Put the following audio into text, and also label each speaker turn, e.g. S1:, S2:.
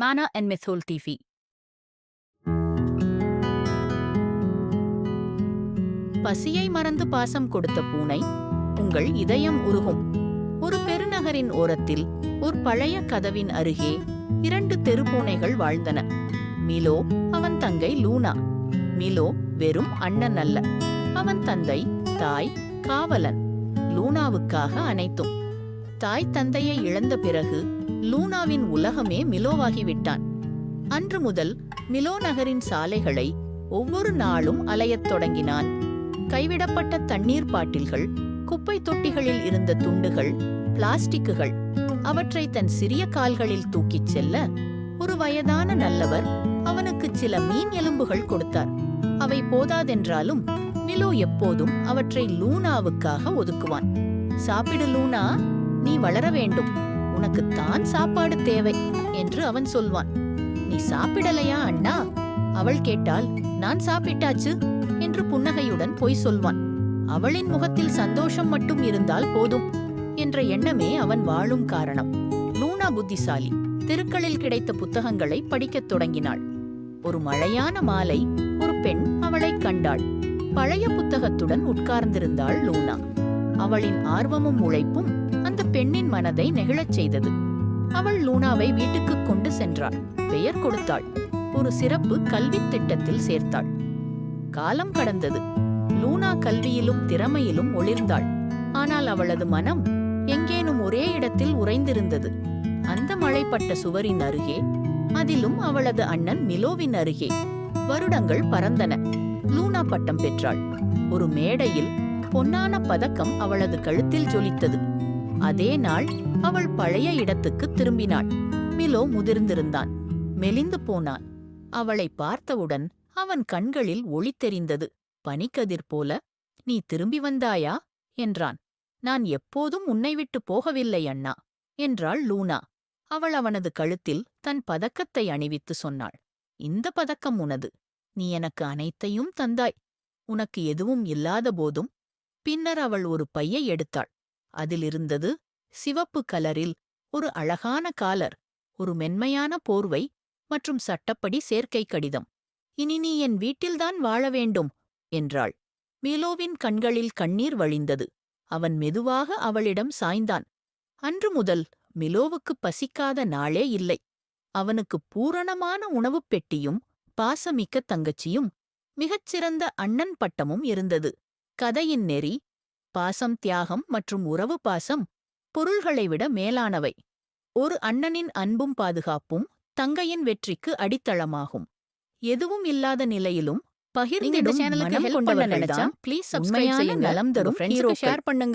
S1: Mana and Mythol TV. பசியை மறந்து பாசம் கொடுத்த பூனை உங்கள் இதயம் உருகும். ஒரு பெருநகரின் ஓரத்தில் ஒரு பழைய கதவின் அருகே இரண்டு தெருப்பூனைகள் வாழ்ந்தன. மிலோ அவன் தங்கை லூனா. மிலோ வெறும் அண்ணன் அல்ல. அவன் தந்தை தாய் காவலன். லூனாவுக்காக அனைத்தும் தாய் தந்தையை இழந்த பிறகு லூனாவின் உலகமே மிலோவாகிவிட்டான். அன்று முதல் மிலோ நகரின் சாலைகளை ஒவ்வொரு நாளும் அலையத் தொடங்கினான். கைவிடப்பட்ட தண்ணீர் பாட்டில்கள் குப்பை தொட்டிகளில் இருந்த துண்டுகள் பிளாஸ்டிக்குகள் அவற்றை தன் சிறிய கால்களில் தூக்கிச் செல்ல ஒரு வயதான நல்லவர் அவனுக்கு சில மீன் எலும்புகள் கொடுத்தார். அவை போதாதென்றாலும் மிலோ எப்போதும் அவற்றை லூனாவுக்காக ஒதுக்குவான். சாப்பிடு லூனா நீ வளர வேண்டும். உனக்குத்தான் சாப்பாடு தேவை என்று அவன் சொல்வான். நீ சாப்பிடலையா அண்ணா? அவள் கேட்டால் நான் சாப்பிட்டாச்சு என்று புன்னகையுடன் பொய் சொல்வான். அவளின் முகத்தில் சந்தோஷம் மட்டும் இருந்தால் போதும் என்ற எண்ணமே அவன் வாழும் காரணம். லூனா புத்திசாலி திருக்களில் கிடைத்த புத்தகங்களை படிக்கத் தொடங்கினாள். ஒரு மழையான மாலை ஒரு பெண் அவளைக் கண்டாள். பழைய புத்தகத்துடன் உட்கார்ந்திருந்தாள் லூனா. அவளின் ஆர்வமும் உழைப்பும் பெண்ணின் மனதை நெகிழச் செய்தது. அவள் லூனாவை வீட்டுக்கு கொண்டு சென்றாள். பெயர் கொடுத்தாள். ஒரு சிறப்பு கல்வித் திட்டத்தில் சேர்த்தாள். காலம் கடந்தது. லூனா கல்வியிலும் திறமையிலும் ஒளிர்ந்தாள். ஆனால் அவளது மனம் எங்கேனும் ஒரே இடத்தில் உறைந்திருந்தது. அந்த மழைப்பட்ட சுவரின் அருகே அதிலும் அவளது அண்ணன் மிலோவின் அருகே வருடங்கள் பறந்தன. லூனா பட்டம் பெற்றாள். ஒரு மேடையில் பொன்னான பதக்கம் அவளது கழுத்தில் ஜொலித்தது. அதே நாள் அவள் பழைய இடத்துக்கு திரும்பினாள். மிலோ முதிர்ந்திருந்தான். மெலிந்து போனான் அவளை பார்த்தவுடன் அவன் கண்களில் ஒளி தெரிந்தது. பனிக்கதிர் போல நீ திரும்பி வந்தாயா? என்றான். நான் எப்போதும் உன்னை விட்டு போகவில்லை அண்ணா என்றாள் லூனா. அவள் அவனது கழுத்தில் தன் பதக்கத்தை அணிவித்து சொன்னாள். இந்த பதக்கம் உனது. நீ எனக்கு அனைத்தையும் தந்தாய். உனக்கு எதுவும் இல்லாத போதும் பின்னர் அவள் ஒரு பையை எடுத்தாள். அதிலிருந்தது சிவப்பு கலரில் ஒரு அழகான காலர் ஒரு மென்மையான போர்வை மற்றும் சட்டப்படி சேர்க்கை கடிதம். இனி நீ என் வீட்டில்தான் வாழ வேண்டும் என்றாள். மிலோவின் கண்களில் கண்ணீர் வழிந்தது. அவன் மெதுவாக அவளிடம் சாய்ந்தான். அன்று முதல் மிலோவுக்கு பசிக்காத நாளே இல்லை. அவனுக்கு பூரணமான உணவுப் பெட்டியும் பாசமிக்க தங்கச்சியும் மிகச்சிறந்த அண்ணன் பட்டமும் இருந்தது. கதையின் நெறி பாசம் தியாகம் மற்றும் உறவு பாசம் பொருள்களை விட மேலானவை. ஒரு அண்ணனின் அன்பும் பாதுகாப்பும் தங்கையின் வெற்றிக்கு அடித்தளமாகும். எதுவும் இல்லாத நிலையிலும் பகிர்ந்திடும்
S2: சேனலுக்கு help பண்ண நினைச்சா
S1: ப்ளீஸ்
S2: உண்மையான
S1: சப்ஸ்கிரைப் செய்யுங்க.
S2: நலம் தரும் ஹீரோக்கள்.
S1: ஷேர் பண்ணுங்க.